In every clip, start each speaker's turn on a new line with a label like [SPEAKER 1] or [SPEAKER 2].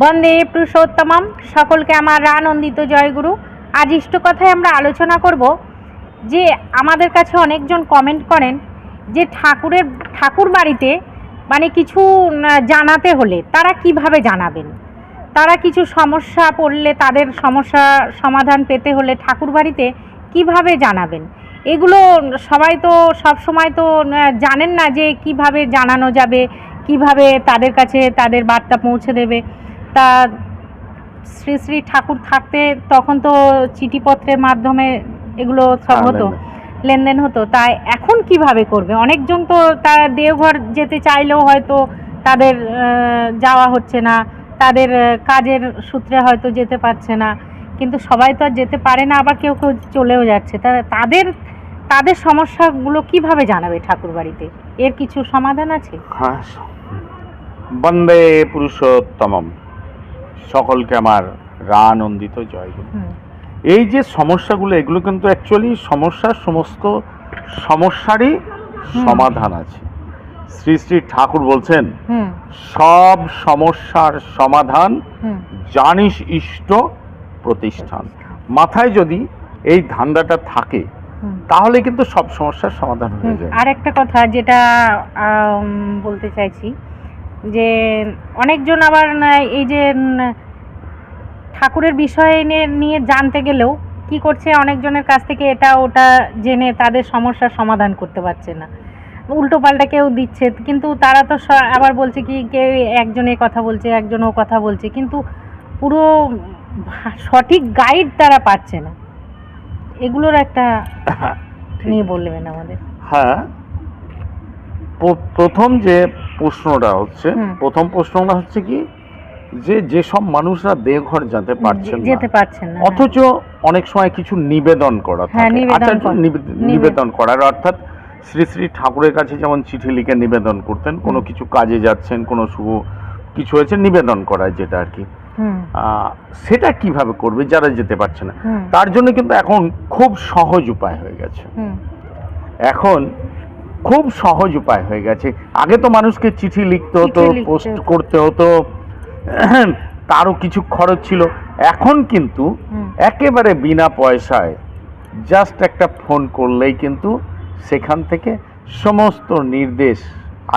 [SPEAKER 1] বন্দে পুরুষোত্তমম। সকলকে আমার আনন্দিত জয়গুরু। আজ ইষ্ট কথায় আমরা আলোচনা করব যে আমাদের কাছে অনেকজন কমেন্ট করেন যে ঠাকুরের, ঠাকুর বাড়িতে মানে কিছু জানাতে হলে তারা কীভাবে জানাবেন? তারা কিছু সমস্যা পড়লে তাদের সমস্যা সমাধান পেতে হলে ঠাকুর বাড়িতে কীভাবে জানাবেন? এগুলো সবাই তো সব সময় তো জানেন না যে কীভাবে জানানো যাবে, কীভাবে তাদের কাছে তাদের বার্তা পৌঁছে দেবে। তা শ্রী শ্রী ঠাকুর থাকতে তখন তো চিঠিপত্রের মাধ্যমে এগুলো সব হতো
[SPEAKER 2] লেনদেন।
[SPEAKER 1] লেনদেন হতো। তাই এখন কীভাবে করবে? অনেকজন তো তারা দেওঘর যেতে চাইলেও হয়তো তাদের যাওয়া হচ্ছে না। তাদের কাজের সূত্রে হয়তো যেতে পারছে না। কিন্তু সবাই তো আর যেতে পারে না আবার কেউ কেউ চলেও যাচ্ছে। তা তাদের তাদের সমস্যাগুলো কীভাবে জানাবে ঠাকুর বাড়িতে এর কিছু সমাধান আছে?
[SPEAKER 2] হ্যাঁ বন্দে পুরুষোত্তমম। সকলকে আমার রানন্দিত জয়গুরু
[SPEAKER 1] হুম।
[SPEAKER 2] এই যে সমস্যাগুলো এগুলো কিন্তু অ্যাকচুয়ালি সমস্যার সমস্ত সমস্যারই সমাধান আছে। শ্রী শ্রী ঠাকুর বলছেন সব সমস্যার সমাধান জানিস ইষ্ট প্রতিষ্ঠান। মাথায় যদি এই ধান্দাটা থাকে তাহলে কিন্তু সব সমস্যার সমাধান হয়ে যায়।
[SPEAKER 1] আর একটা কথা যেটা বলতে চাইছি যে অনেকজন আবার এই যে ঠাকুরের বিষয় নিয়ে নিয়ে জানতে গেলেও কি করছে অনেকজনের কাছ থেকে এটা ওটা জেনে তাদের সমস্যার সমাধান করতে পারছে না। উল্টো পাল্টা কেউ দিচ্ছে কিন্তু তারা তো আবার বলছে কি কেউ একজনে কথা বলছে একজন ও কথা বলছে কিন্তু পুরো সঠিক গাইড তারা পাচ্ছে না। এগুলোর একটা নিয়ে বলবেন আমাদের।
[SPEAKER 2] হ্যাঁ প্রথম যে প্রশ্নটা হচ্ছে প্রথম প্রশ্নটা হচ্ছে কি যে যেসব মানুষরা দেহঘর যেতে পারছেন
[SPEAKER 1] যেতে পারছেন না
[SPEAKER 2] অথচ অনেক সময় কিছু নিবেদন করা
[SPEAKER 1] হ্যাঁ,
[SPEAKER 2] থাকে। আচার্য নিবেদন করার অর্থাৎ শ্রী শ্রী ঠাকুরের কাছে যেমন চিঠি লিখে নিবেদন করতেন কোনো কিছু কাজে যাচ্ছেন কোনো শুভ কিছু হয়েছে নিবেদন করায় যেটা আর কি। সেটা কীভাবে করবে যারা যেতে পারছে না? তার জন্য কিন্তু এখন খুব সহজ উপায় হয়ে গেছে। এখন খুব সহজ উপায় হয়ে গেছে। আগে তো মানুষকে চিঠি লিখতে হতো পোস্ট করতে হতো তারও কিছু খরচ ছিল। এখন কিন্তু একেবারে বিনা পয়সায় জাস্ট একটা ফোন করলেই কিন্তু সেখান থেকে সমস্ত নির্দেশ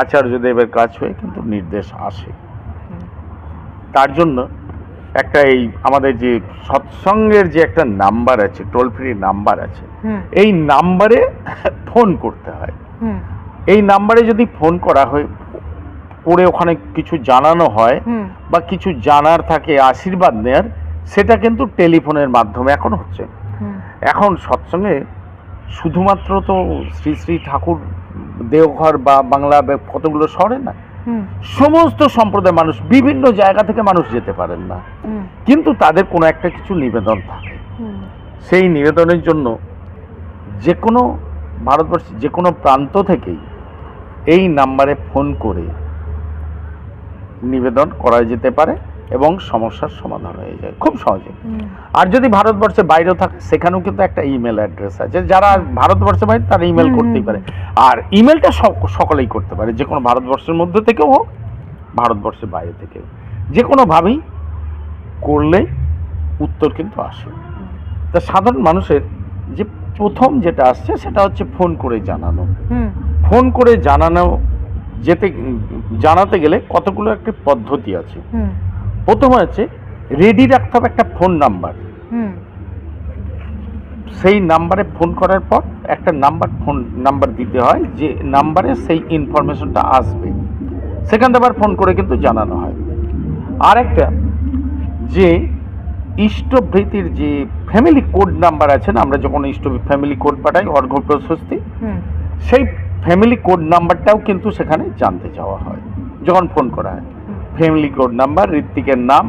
[SPEAKER 2] আচার্যদেবের কাছ হয়ে কিন্তু নির্দেশ আসে। তার জন্য একটা এই আমাদের যে সৎসঙ্গের যে একটা নাম্বার আছে টোল ফ্রি নাম্বার আছে এই নাম্বারে ফোন করতে হয়। এই নাম্বারে যদি ফোন করা হয় করে ওখানে কিছু জানানো হয় বা কিছু জানার থাকে আশীর্বাদ নেয়ার সেটা কিন্তু টেলিফোনের মাধ্যমে এখন হচ্ছে। এখন সৎসঙ্গে শুধুমাত্র তো শ্রী শ্রী ঠাকুর দেওঘর বা বাংলা কতগুলো শহরে না সমস্ত সম্প্রদায়ের মানুষ বিভিন্ন জায়গা থেকে মানুষ যেতে পারেন না। কিন্তু তাদের কোনো একটা কিছু নিবেদন থাকে। সেই নিবেদনের জন্য যে কোনো ভারতবর্ষের যে কোনো প্রান্ত থেকেই এই নাম্বারে ফোন করে নিবেদন করা যেতে পারে। এবং সমস্যার সমাধান হয়ে যায় খুব সহজে। আর যদি ভারতবর্ষে বাইরে থাকে সেখানেও কিন্তু একটা ইমেল অ্যাড্রেস আছে। যারা ভারতবর্ষে বাইরে তারা ইমেল করতেই পারে। আর ইমেলটা সক- সকলেই করতে পারে। যে কোনো ভারতবর্ষের মধ্যে থেকেও হোক ভারতবর্ষের বাইরে থেকেও যে কোনোভাবেই করলে উত্তর কিন্তু আসে। তা সাধারণ মানুষের যে প্রথম যেটা আসছে সেটা হচ্ছে ফোন করে জানানো। ফোন করে জানানো যেতে জানাতে গেলে কতগুলো একটা পদ্ধতি আছে। প্রথম হচ্ছে রেডি রাখতে হবে একটা ফোন নাম্বার সেই নাম্বারে ফোন করার পর একটা নাম্বার ফোন নাম্বার দিতে হয় যে নাম্বারে সেই ইনফরমেশনটা আসবে। সেখান থেকে আবার ফোন করে কিন্তু জানানো হয়। আর একটা যে ইষ্টভৃতির যে ফ্যামিলি কোড নাম্বার আছে না আমরা যখন ইষ্ট ফ্যামিলি কোড পাঠাই অর্ঘ প্রশস্তি সেই ফ্যামিলি কোড নাম্বারটাও কিন্তু সেখানে জানতে চাওয়া হয় যখন ফোন করা হয়। ফ্যামিলি কোড নাম্বার ঋত্বিকের নাম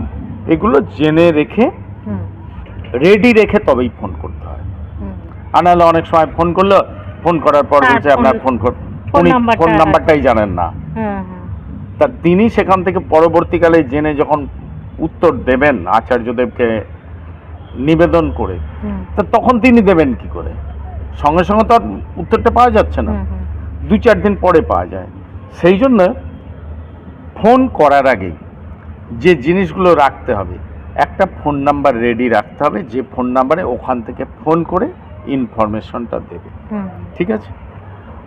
[SPEAKER 2] এগুলো জেনে রেখে রেডি রেখে তবেই ফোন করতে হয়। আর নাহলে অনেক সময় ফোন করল ফোন করার পর বলছে আপনার ফোন উনি ফোন নাম্বারটাই জানেন না।
[SPEAKER 1] হুম হুম
[SPEAKER 2] তা তিনি সেখান থেকে পরবর্তীকালে জেনে যখন উত্তর দেবেন আচার্যদেবকে নিবেদন করে তা তখন তিনি দেবেন কি করে? সঙ্গে সঙ্গে তো আর উত্তরটা পাওয়া যাচ্ছে না। দু চার দিন পরে পাওয়া যায়। সেই জন্য ফোন করার আগে যে জিনিসগুলো রাখতে হবে একটা ফোন নাম্বার রেডি রাখতে হবে যে ফোন নাম্বারে ওখান থেকে ফোন করে ইনফরমেশনটা দেবে। ঠিক আছে?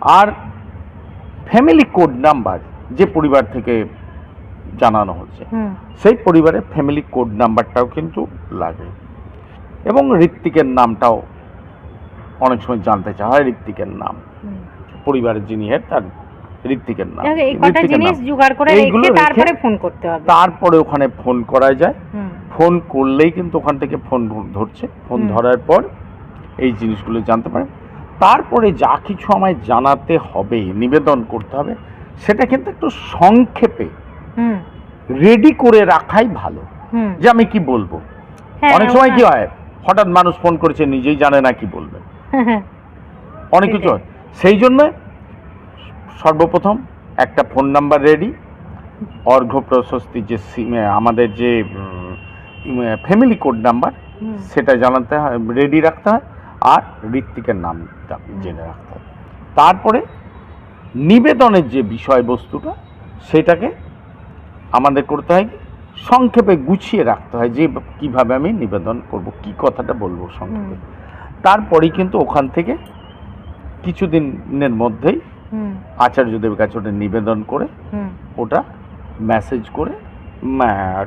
[SPEAKER 2] আর ফ্যামিলি কোড নাম্বার যে পরিবার থেকে জানানো হচ্ছে সেই পরিবারের ফ্যামিলি কোড নাম্বারটাও কিন্তু লাগে। এবং ঋত্বিকের নামটাও অনেক সময় জানতে চাওয়া হয় ঋত্বিকের নাম। পরিবারের যিনি হেড তার ঋত্বিকের নাম
[SPEAKER 1] এই কটা
[SPEAKER 2] ঋত্বিকের
[SPEAKER 1] জিনিস
[SPEAKER 2] নাম।
[SPEAKER 1] জোগাড় করে
[SPEAKER 2] এইগুলো
[SPEAKER 1] রেখে
[SPEAKER 2] রেখে-
[SPEAKER 1] তারপরে ফোন করতে হবে।
[SPEAKER 2] তারপরে ওখানে ফোন করা যায়। ফোন করলেই কিন্তু ওখান থেকে ফোন ধরছে। ফোন ধরার পর এই জিনিসগুলো জানতে পারে। তারপরে যা কিছু আমায় জানাতে হবে নিবেদন করতে হবে সেটা কিন্তু একটু সংক্ষেপে
[SPEAKER 1] হুম।
[SPEAKER 2] রেডি করে রাখাই ভালো। যে আমি কি বলব?
[SPEAKER 1] হ্যাঁ,
[SPEAKER 2] অনেক সময় কি হয়। হঠাৎ মানুষ ফোন করেছে নিজেই জানে না কি বলবে।
[SPEAKER 1] হ্যাঁ,
[SPEAKER 2] অনেক কিছু হয়। সেই জন্য সর্বপ্রথম একটা phone number ready Arghya Prashasti যে সিমে আমাদের যে ফ্যামিলি কোড নাম্বার সেটা জানাতে হয় রেডি রাখতে হয় আর ঋত্বিকের নামটা জেনে রাখতে হয়। তারপরে নিবেদনের যে বিষয়বস্তুটা সেটাকে আমাদের করতে হয় সংক্ষেপে গুছিয়ে রাখতে হয় যে কীভাবে আমি নিবেদন করব কি কথাটা বলব সংক্ষেপে। তারপরেই কিন্তু ওখান থেকে কিছুদিনের মধ্যেই আচার্যদেবের কাছে ওটা নিবেদন করে
[SPEAKER 1] হুম,
[SPEAKER 2] ওটা মেসেজ করে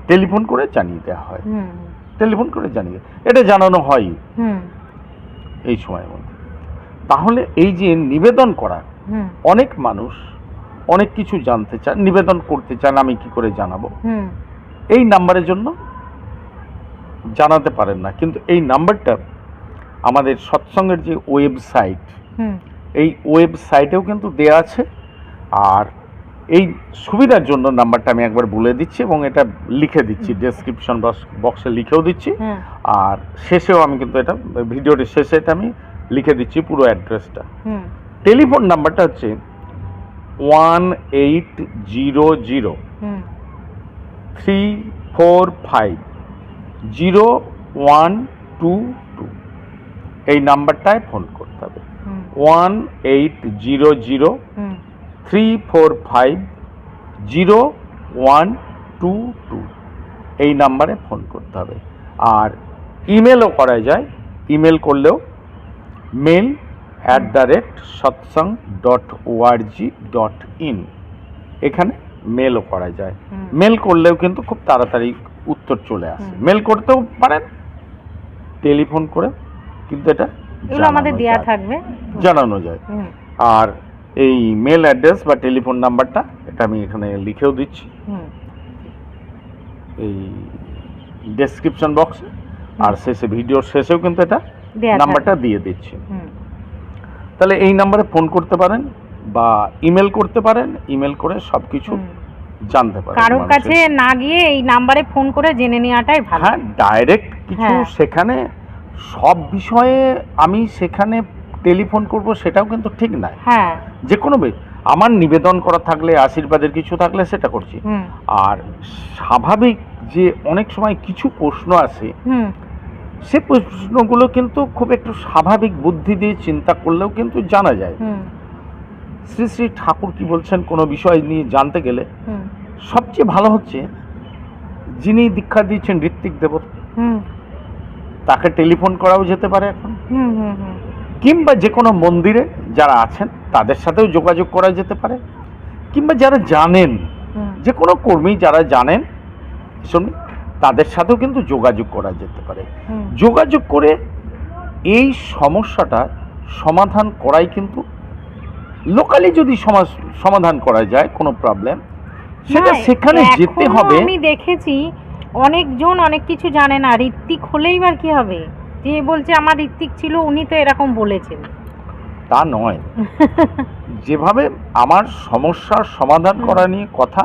[SPEAKER 2] টেলিফোন করে জানিয়ে দেওয়া হয়। টেলিফোন করে জানিয়ে এটা জানানো হয়।
[SPEAKER 1] হুম,
[SPEAKER 2] এই সময়ের মধ্যে। তাহলে এই যে নিবেদন করা
[SPEAKER 1] হুম,
[SPEAKER 2] অনেক মানুষ অনেক কিছু জানতে চান নিবেদন করতে চান আমি কি করে জানাব? এই নাম্বারের জন্য জানাতে পারেন না। কিন্তু এই নাম্বারটা আমাদের সৎসঙ্গের যে ওয়েবসাইট
[SPEAKER 1] হুম,
[SPEAKER 2] এই ওয়েবসাইটেও কিন্তু দেয়া আছে। আর এই সুবিধার জন্য নাম্বারটা আমি একবার বলে দিচ্ছি এবং এটা লিখে দিচ্ছি ডেসক্রিপশন বক্সে লিখেও দিচ্ছি।
[SPEAKER 1] হ্যাঁ,
[SPEAKER 2] আর শেষেও আমি কিন্তু এটা ভিডিওটির শেষে এটা আমি লিখে দিচ্ছি পুরো অ্যাড্রেসটা টেলিফোন নাম্বারটা হচ্ছে one eight zero zero three four five zero one two two এই নাম্বারটায় ফোন করতে হবে। One eight zero zero three four five zero one two two এই নাম্বারে ফোন করতে হবে। আর ইমেলও করা যায়। ইমেল করলেও mail at the rate Satsang dot O R G dot in এখানে মেলও করা যায়। মেল করলেও কিন্তু খুব তাড়াতাড়ি উত্তর চলে আসে। মেল করতেও পারেন। টেলিফোন করে। কিন্তু এটা
[SPEAKER 1] আমাদের দেয়া থাকবে।
[SPEAKER 2] জানানো যায়। আর এই মেল অ্যাড্রেস বা টেলিফোন নাম্বারটা এটা আমি এখানে লিখেও দিচ্ছি।
[SPEAKER 1] হুম,
[SPEAKER 2] এই ডেসক্রিপশন বক্সে আর শেষে ভিডিওর শেষেও কিন্তু এটা নাম্বারটা দিয়ে দিচ্ছি। তাহলে এই নাম্বারে ফোন করতে পারেন বা ইমেল করতে পারেন। ইমেল করে সব কিছু জানতে পারেন
[SPEAKER 1] কারোর কাছে না গিয়ে এই নাম্বারে ফোন করে জেনে নেওয়াটাই ভালো।
[SPEAKER 2] হ্যাঁ ডাইরেক্ট কিছু
[SPEAKER 1] হ্যাঁ।
[SPEAKER 2] সেখানে সব বিষয়ে আমি সেখানে টেলিফোন করব সেটাও কিন্তু ঠিক নয়।
[SPEAKER 1] হ্যাঁ।
[SPEAKER 2] যে কোনো বে- আমার নিবেদন করা থাকলে আশীর্বাদের কিছু থাকলে সেটা করছি। আর স্বাভাবিক যে অনেক সময় কিছু প্রশ্ন আসে সে প্রশ্নগুলো কিন্তু খুব একটু স্বাভাবিক বুদ্ধি দিয়ে চিন্তা করলেও কিন্তু জানা যায়। শ্রী শ্রী ঠাকুর কি বলছেন কোনো বিষয় নিয়ে জানতে গেলে সবচেয়ে ভালো হচ্ছে যিনি দীক্ষা দিয়েছেন ঋত্বিক দেবতা।
[SPEAKER 1] হুম।
[SPEAKER 2] তাকে টেলিফোন করাও যেতে পারে এখন।
[SPEAKER 1] হুম হুম হুম।
[SPEAKER 2] কিংবা যে কোনো মন্দিরে যারা আছেন তাদের সাথেও যোগাযোগ করা যেতে পারে। কিংবা যারা জানেন যে কোনো কর্মী যারা জানেন শুনুন তাদের সাথেও কিন্তু যোগাযোগ করা যেতে পারে। যোগাযোগ করে এই সমস্যাটা সমাধান করাই কিন্তু লোকালি যদি সমাধান করা যায় কোনো প্রবলেম সেটা সেখানে যেতে হবে।
[SPEAKER 1] আমি দেখেছি অনেকজন অনেক কিছু জানে না ঋত্বিক হলেই বা কি হবে? যে বলছে আমার ঋত্বিক ছিল উনি তো এরকম বলেছেন।
[SPEAKER 2] তা নয়। যেভাবে আমার সমস্যার সমাধান করা নিয়ে কথা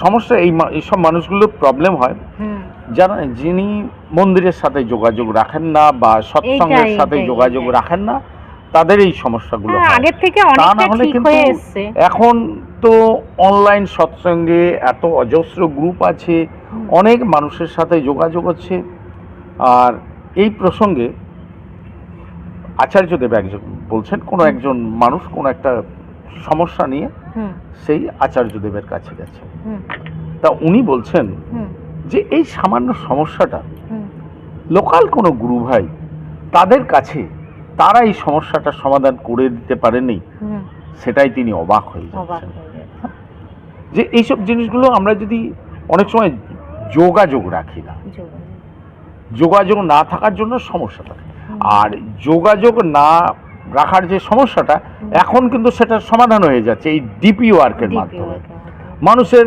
[SPEAKER 2] সমস্যা এই এইসব মানুষগুলোর প্রবলেম হয়। যারা যিনি মন্দিরের সাথে যোগাযোগ রাখেন না বা সৎসঙ্গের সাথে যোগাযোগ রাখেন না তাদের এই সমস্যাগুলো
[SPEAKER 1] হ্যাঁ, আগের থেকে
[SPEAKER 2] তা না হলে কিন্তু এখন তো অনলাইন সৎসঙ্গে এত অজস্র গ্রুপ আছে অনেক মানুষের সাথে যোগাযোগ হচ্ছে আর এই প্রসঙ্গে আচার্যদেব একজন বলছেন কোনো একজন মানুষ কোনো একটা সমস্যা নিয়ে সেই আচার্যদেবের কাছে গেছে তা উনি বলছেন যে এই সামান্য সমস্যাটা লোকাল কোনো গুরু ভাই তাদের কাছে তারা এই সমস্যাটার সমাধান করে দিতে পারেনি সেটাই তিনি অবাক হয়ে যাচ্ছেন। যে এইসব জিনিসগুলো আমরা যদি অনেক সময় যোগাযোগ রাখি না
[SPEAKER 1] যোগাযোগ।
[SPEAKER 2] না থাকার জন্য
[SPEAKER 1] সমস্যাটা
[SPEAKER 2] আর যোগাযোগ না রাখার যে সমস্যাটা এখন কিন্তু সেটার সমাধান হয়ে যাচ্ছে এই ডিপি ওয়ার্কের মাধ্যমে। মানুষের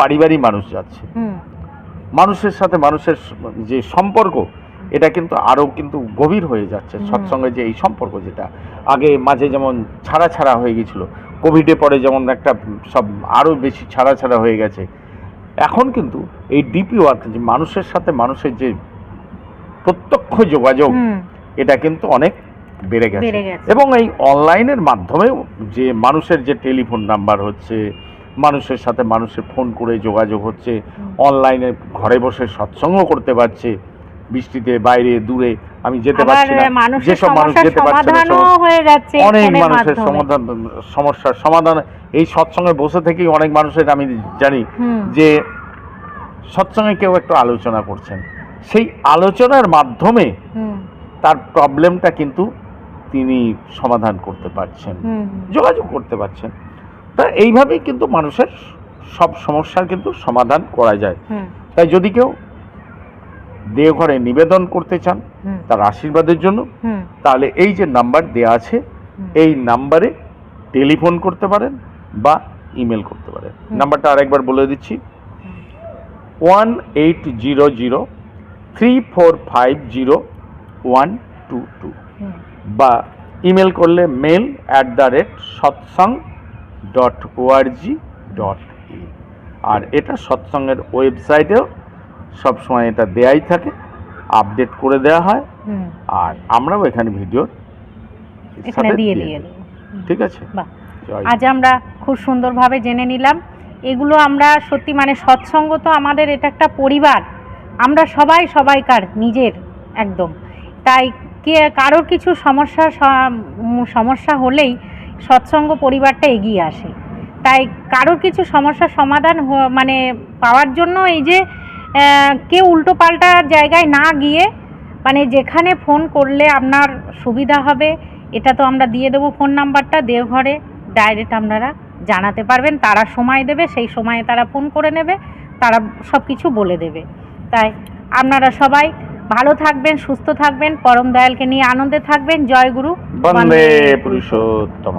[SPEAKER 2] বাড়ি বাড়ি মানুষ যাচ্ছে মানুষের সাথে মানুষের যে সম্পর্ক এটা কিন্তু আরও কিন্তু গভীর হয়ে যাচ্ছে। সৎসঙ্গে যে এই সম্পর্ক যেটা আগে মাঝে যেমন ছাড়া ছাড়া হয়ে গেছিল কোভিডে পরে যেমন একটা সব আরও বেশি ছাড়া ছাড়া হয়ে গেছে এখন কিন্তু এই ডিপি ওয়ার্ক যে মানুষের সাথে মানুষের যে প্রত্যক্ষ যোগাযোগ এটা কিন্তু অনেক বেড়ে গেছে। এবং এই অনলাইনের মাধ্যমেও যে মানুষের যে টেলিফোন নাম্বার হচ্ছে মানুষের সাথে মানুষের ফোন করে যোগাযোগ হচ্ছে অনলাইনে ঘরে বসে সৎসঙ্গ করতে পারছে বৃষ্টিতে বাইরে দূরে আমি যেতে পারছি না যেসব মানুষ যেতে পারছে না অনেক মানুষের সমাধান সমস্যার সমাধান এই সৎসঙ্গে বসে থেকেই অনেক মানুষের আমি জানি যে সৎসঙ্গে কেউ একটু আলোচনা করছেন। সেই আলোচনার মাধ্যমে তার প্রবলেমটা কিন্তু তিনি সমাধান করতে পারছেন যোগাযোগ করতে পারছেন। তা এইভাবেই কিন্তু মানুষের সব সমস্যার কিন্তু সমাধান করা যায়। তাই যদি কেউ দেওঘরে নিবেদন করতে চান তার আশীর্বাদের জন্য তাহলে এই যে নাম্বার দেওয়া আছে এই নাম্বারে টেলিফোন করতে পারেন বা ইমেল করতে পারেন। নাম্বারটা আরেকবার বলে দিচ্ছি। One eight zero zero three four five zero one two two বা ইমেল করলে mail at the rate Satsang dot O R G dot in আর এটা সৎসঙ্গের ওয়েবসাইটেও সবসময় এটা দেয়াই থাকে আপডেট করে দেওয়া হয়। আর আমরাও এখানে ভিডিও
[SPEAKER 1] এখানে দিয়ে দিয়ে
[SPEAKER 2] ঠিক আছে?
[SPEAKER 1] আজ আমরা খুব সুন্দরভাবে জেনে নিলাম। এগুলো আমরা সত্যি মানে সৎসঙ্গ তো আমাদের এটা একটা পরিবার। আমরা সবাই সবাইকার, নিজের, একদম। তাই কে, কারোর কিছু সমস্যা সমস্যা হলেই সৎসঙ্গ পরিবারটা এগিয়ে আসে। তাই কারোর কিছু সমস্যার সমাধান মানে পাওয়ার জন্য এই যে কেউ উল্টো পাল্টা জায়গায় না গিয়ে মানে যেখানে ফোন করলে আপনার সুবিধা হবে, এটা তো আমরা দিয়ে দেবো ফোন নাম্বারটা দেওঘরে, ডাইরেক্ট আপনারা জানাতে পারবেন, তারা সময় দেবে, সেই সময়ে তারা ফোন করে নেবে, তারা সব কিছু বলে দেবে। তাই আপনারা সবাই ভালো থাকবেন সুস্থ থাকবেন পরম দয়ালকে নিয়ে আনন্দে থাকবেন। জয় গুরু।
[SPEAKER 2] বন্দে পুরুষোত্তম